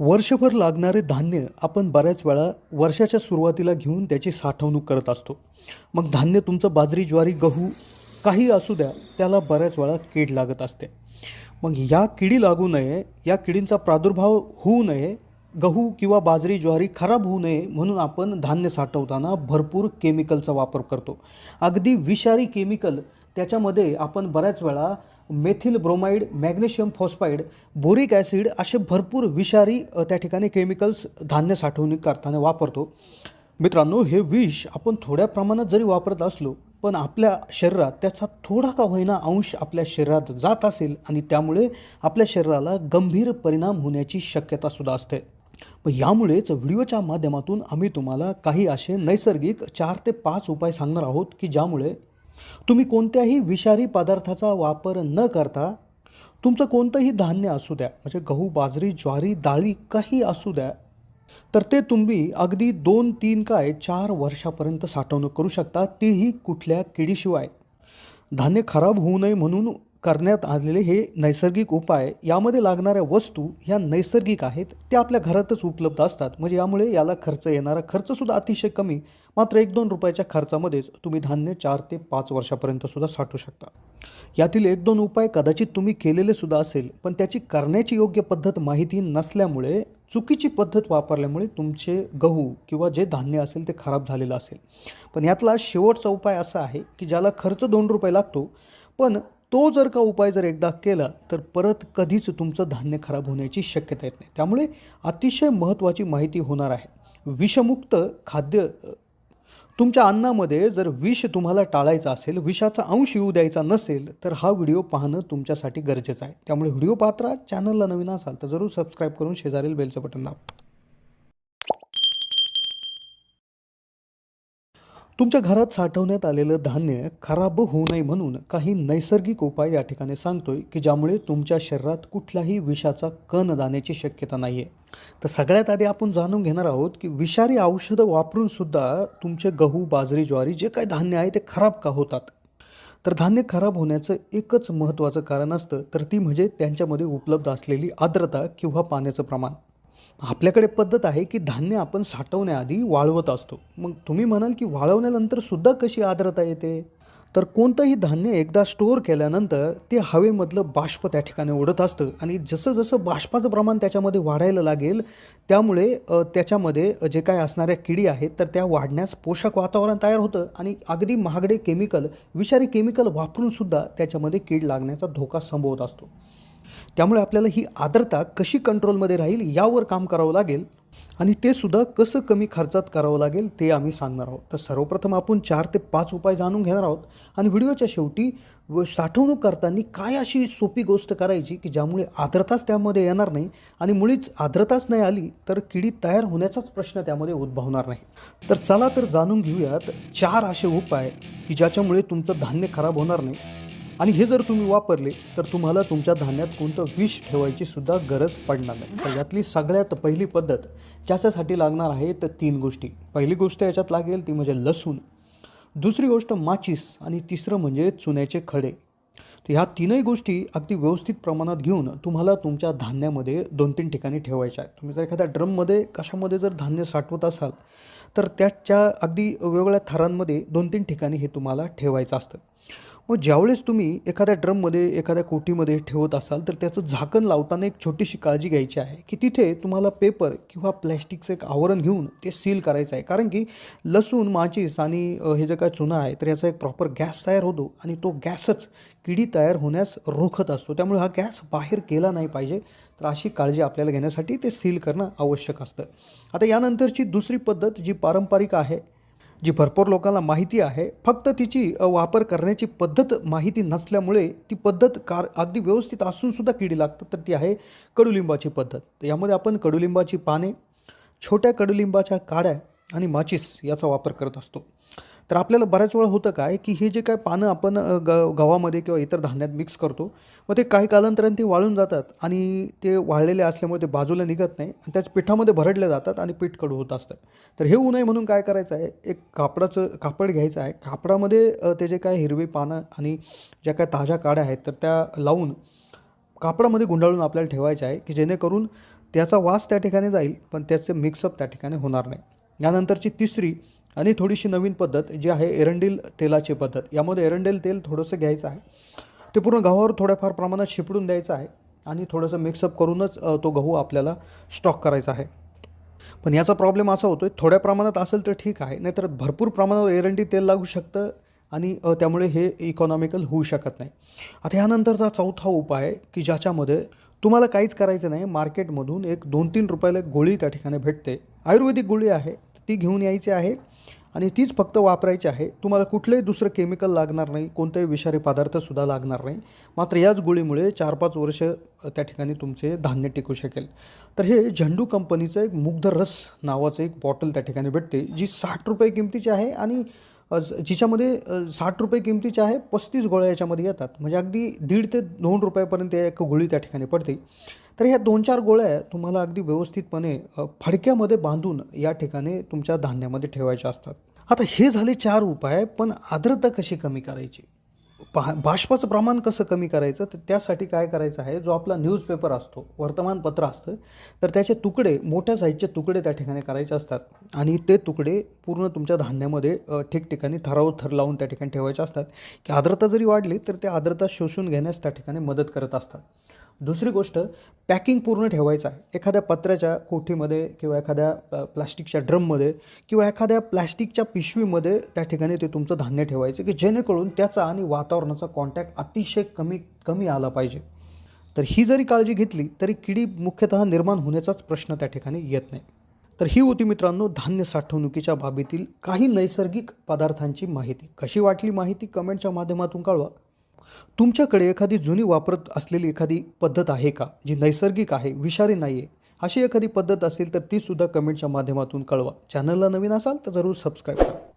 वर्षभर लागणारे धान्य आपण बऱ्याच वेळा वर्षाच्या सुरुवातीला घेऊन त्याची साठवणूक करत असतो. मग धान्य तुमचं बाजरी ज्वारी गहू काही असू द्या त्याला बऱ्याच वेळा कीड लागत असते. मग या किडी लागू नये या किडींचा प्रादुर्भाव होऊ नये गहू किंवा बाजरी ज्वारी खराब होऊ नये म्हणून आपण धान्य साठवताना भरपूर केमिकलचा वापर करतो. अगदी विषारी केमिकल त्याच्यामध्ये आपण बऱ्याच वेळा methyl bromide magnesium phosphide boric acid असे भरपूर विषारी त्या ठिकाणी केमिकल्स धान्य साठवणूक करताना वापरतो. मित्रांनो हे विष आपण थोड्या प्रमाणात जरी वापरत असलो पण आपल्या शरीरात त्याचा थोडा का होईना अंश आपल्या शरीरात जात असेल आणि त्यामुळे आपल्या शरीराला गंभीर परिणाम होण्याची शक्यता सुद्धा असते. मग यामुळेच व्हिडिओच्या माध्यमातून आम्ही तुम्हाला काही असे नैसर्गिक चार ते पाच उपाय सांगणार आहोत की ज्यामुळे तुम्ही कोणत्याही विषारी पदार्थाचा वापर न करता तुमचं कोणतंही धान्य असू द्या म्हणजे गहू बाजरी ज्वारी डाळी काही असू द्या तर ते तुम्ही अगदी दोन तीन काय चार वर्षापर्यंत साठवणूक करू शकता. तेही कुठल्या किडीशिवाय. धान्य खराब होऊ नये म्हणून करण्यात आलेले हे नैसर्गिक उपाय यामध्ये लागणाऱ्या वस्तू ह्या नैसर्गिक आहेत त्या आपल्या घरातच उपलब्ध असतात. म्हणजे यामुळे याला खर्च येणारा खर्चसुद्धा अतिशय कमी मात्र एक दोन रुपयाच्या खर्चामध्येच तुम्ही धान्य चार ते पाच वर्षापर्यंत सुद्धा साठवू शकता. यातील एक दोन उपाय कदाचित तुम्ही केलेले सुद्धा असेल पण त्याची करण्याची योग्य पद्धत माहिती नसल्यामुळे चुकीची पद्धत वापरल्यामुळे तुमचे गहू किंवा जे धान्य असेल ते खराब झालेलं असेल. पण यातला शेवटचा उपाय असा आहे की ज्याला खर्च दोन रुपये लागतो पण तो जर का उपाय जर एकदा केला तर परत कधीच तुमचं धान्य खराब होण्याची शक्यता येत नाही. त्यामुळे अतिशय महत्त्वाची माहिती होणार आहे. विषमुक्त खाद्य तुमच्या अन्नामध्ये जर विष तुम्हाला टाळायचं असेल विषाचा अंश येऊ द्यायचा नसेल तर हा व्हिडिओ पाहणं तुमच्यासाठी गरजेचं आहे. त्यामुळे व्हिडिओ पाहत चॅनलला नवीन असाल तर जरूर सबस्क्राईब करून शेजारील बेलचं बटन दाबा. तुमच्या घरात साठवण्यात आलेलं धान्य खराब होऊ नये म्हणून काही नैसर्गिक उपाय या ठिकाणी सांगतोय की ज्यामुळे तुमच्या शरीरात कुठलाही विषाचा कण जाण्याची शक्यता नाही आहे तर सगळ्यात आधी आपण जाणून घेणार आहोत की विषारी औषधं वापरूनसुद्धा तुमचे गहू बाजरी ज्वारी जे काही धान्य आहे ते खराब का होतात? तर धान्य खराब होण्याचं एकच महत्त्वाचं कारण असतं तर ती म्हणजे त्यांच्यामध्ये उपलब्ध असलेली आर्द्रता किंवा पाण्याचं प्रमाण. आपल्याकडे पद्धत आहे की धान्य आपण साठवण्याआधी वाळवत असतो. मग तुम्ही म्हणाल की वाळवण्यानंतरसुद्धा कशी आर्द्रता येते? तर कोणतंही धान्य एकदा स्टोअर केल्यानंतर ते हवेमधलं बाष्प त्या ठिकाणी उडत असतं. आणि जसं जसं बाष्पाचं प्रमाण त्याच्यामध्ये वाढायला लागेल त्यामुळे त्याच्यामध्ये जे काय असणाऱ्या किडी आहेत तर त्या वाढण्यास पोषक वातावरण तयार होतं. आणि अगदी महागडे केमिकल विषारी केमिकल वापरूनसुद्धा त्याच्यामध्ये कीड लागण्याचा धोका संभवत असतो. त्यामुळे आपल्याला ही आर्द्रता कशी कंट्रोलमध्ये राहील यावर काम करावं लागेल. आणि ते सुद्धा कसं कमी खर्चात करावं लागेल ते आम्ही सांगणार आहोत. तर सर्वप्रथम आपण चार ते पाच उपाय जाणून घेणार आहोत. आणि व्हिडिओच्या शेवटी व साठवणूक करताना काय अशी सोपी गोष्ट करायची की ज्यामुळे आर्द्रताच त्यामध्ये येणार नाही आणि मुळीच आर्द्रताच नाही आली तर किडी तयार होण्याचाच प्रश्न त्यामध्ये उद्भवणार नाही. तर चला तर जाणून घेऊयात चार असे उपाय की ज्याच्यामुळे तुमचं धान्य खराब होणार नाही. आणि हे जर तुम्ही वापरले तर तुम्हाला तुमच्या धान्यात कोणतं विष ठेवायची सुद्धा गरज पडणार नाही. तर यातली सगळ्यात पहिली पद्धत ज्याच्यासाठी लागणार आहे तर तीन गोष्टी. पहिली गोष्ट याच्यात लागेल ती म्हणजे लसूण. दुसरी गोष्ट माचीस आणि तिसरं म्हणजे चुन्याचे खडे. तर ह्या तीनही गोष्टी अगदी व्यवस्थित प्रमाणात घेऊन तुम्हाला तुमच्या धान्यामध्ये दोन तीन ठिकाणी ठेवायच्या आहेत. तुम्ही जर एखाद्या ड्रममध्ये कशामध्ये जर धान्य साठवत असाल तर त्याच्या अगदी वेगवेगळ्या थरांमध्ये दोन तीन ठिकाणी हे तुम्हाला ठेवायचं असतं. मग ज्यावेळेस तुम्ही एखाद्या ड्रममध्ये एखाद्या कोटीमध्ये ठेवत असाल तर त्याचं झाकण लावताना एक छोटीशी काळजी घ्यायची आहे की तिथे तुम्हाला पेपर किंवा प्लॅस्टिकचं एक आवरण घेऊन ते सील करायचं आहे. कारण की लसूण माचीस आणि हे जे काय चुना आहे तर याचा एक प्रॉपर गॅस तयार होतो आणि तो गॅसच किडी तयार होण्यास रोखत असतो. त्यामुळे हा गॅस बाहेर केला नाही पाहिजे तर अशी काळजी आपल्याला घेण्यासाठी ते सील करणं आवश्यक असतं. आता यानंतरची दुसरी पद्धत जी पारंपरिक आहे जी भरपूर लोकांना माहिती आहे फक्त तिची वापर करण्याची पद्धत माहिती नसल्यामुळे ती पद्धत कार अगदी व्यवस्थित असूनसुद्धा किडी लागतात तर ती आहे कडुलिंबाची पद्धत. यामध्ये आपण कडुलिंबाची पाने छोट्या कडुलिंबाच्या काड्या आणि माचीस याचा वापर करत असतो. तर आपल्याला बऱ्याच वेळा होतं काय की हे जे काय पानं आपण ग गव्हामध्ये किंवा इतर धान्यात मिक्स करतो मग ते काही कालांतराने ते वाळून जातात आणि ते वाळलेले असल्यामुळे ते बाजूला निघत नाही आणि त्याच पिठामध्ये भरडले जातात आणि पीठ कडू होत असतं. तर हे होऊ नये म्हणून काय करायचं आहे एक कापडाचं कापड घ्यायचं आहे. कापडामध्ये ते जे काय हिरवी पानं आणि ज्या काय ताज्या काड्या आहेत तर त्या लावून कापडामध्ये गुंडाळून आपल्याला ठेवायचं आहे की जेणेकरून त्याचा वास त्या ठिकाणी जाईल पण त्याचे मिक्सअप त्या ठिकाणी होणार नाही. यानंतरची तिसरी आणि थोडीशी नवीन पद्धत जी आहे एरंडील तेलाची पद्धत. यामध्ये एरंडेल तेल थोडंसं घ्यायचं आहे. ते पूर्ण गव्हावर थोड्याफार प्रमाणात शिपडून द्यायचं आहे आणि थोडंसं मिक्सअप करूनच तो गहू आपल्याला स्टॉक करायचा आहे. पण याचा प्रॉब्लेम असा होतो आहे थोड्या प्रमाणात असेल तर ठीक आहे नाहीतर भरपूर प्रमाणात एरंडी तेल लागू शकतं आणि त्यामुळे हे इकॉनॉमिकल होऊ शकत नाही. आता ह्यानंतरचा चौथा उपाय की ज्याच्यामध्ये तुम्हाला काहीच करायचं नाही मार्केटमधून एक दोन तीन रुपयाला एक गोळी त्या ठिकाणी भेटते. आयुर्वेदिक गोळी आहे ती घेऊन यायची आहे आणि तीच फक्त वापरायची आहे. तुम्हाला कुठलंही दुसरं केमिकल लागणार नाही कोणताही विषारी पदार्थसुद्धा लागणार नाही. मात्र याच गोळीमुळे चार पाच वर्ष त्या ठिकाणी तुमचे धान्य टिकू शकेल. तर हे झंडू कंपनीचं एक मुग्ध रस नावाचं एक बॉटल त्या ठिकाणी भेटते जी साठ रुपये किमतीची आहे आणि जिच्यामध्ये साठ रुपये किमतीची आहे पस्तीस गोळ्या याच्यामध्ये येतात. म्हणजे अगदी दीड ते दोन रुपयापर्यंत एक गोळी त्या ठिकाणी पडते. तर ह्या दोन चार गोळ्या तुम्हाला अगदी व्यवस्थितपणे फडक्यामध्ये बांधून या ठिकाणी तुमच्या धान्यामध्ये ठेवायच्या असतात. आता हे झाले चार उपाय पण आर्द्रता कशी कमी करायची? पा बाष्पाचं प्रमाण कसं कमी करायचं? तर त्यासाठी काय करायचं आहे? जो आपला न्यूजपेपर असतो वर्तमानपत्र असतं तर त्याचे तुकडे मोठ्या साईजचे तुकडे त्या ठिकाणी करायचे असतात. आणि ते तुकडे पूर्ण तुमच्या धान्यामध्ये ठिकठिकाणी थराव थर लावून त्या ठिकाणी ठेवायचे असतात. की आर्द्रता जरी वाढली तर ते आर्द्रता शोषून घेण्यास त्या ठिकाणी मदत करत असतात. दुसरी गोष्ट पॅकिंग पूर्ण ठेवायचं आहे. एखाद्या पत्र्याच्या कोठीमध्ये किंवा एखाद्या प्लास्टिकच्या ड्रममध्ये किंवा एखाद्या प्लॅस्टिकच्या पिशवीमध्ये त्या ठिकाणी ते तुमचं धान्य ठेवायचं की जेणेकरून त्याचा आणि वातावरणाचा कॉन्टॅक्ट अतिशय कमी कमी आला पाहिजे. तर ही जरी काळजी घेतली तरी किडी मुख्यतः निर्माण होण्याचाच प्रश्न त्या ठिकाणी येत नाही. तर ही होती मित्रांनो धान्य साठवणुकीच्या बाबीतील काही नैसर्गिक पदार्थांची माहिती. कशी वाटली माहिती कमेंटच्या माध्यमातून कळवा. तुमच्याकडे एखादी जुनी वापरत असलेली एखादी पद्धत आहे का जी नैसर्गिक आहे विषारी नाही आहे अशी एखादी पद्धत असेल तर ती सुद्धा कमेंटच्या माध्यमातून कळवा. चॅनलला नवीन असाल तर जरूर सबस्क्राईब करा.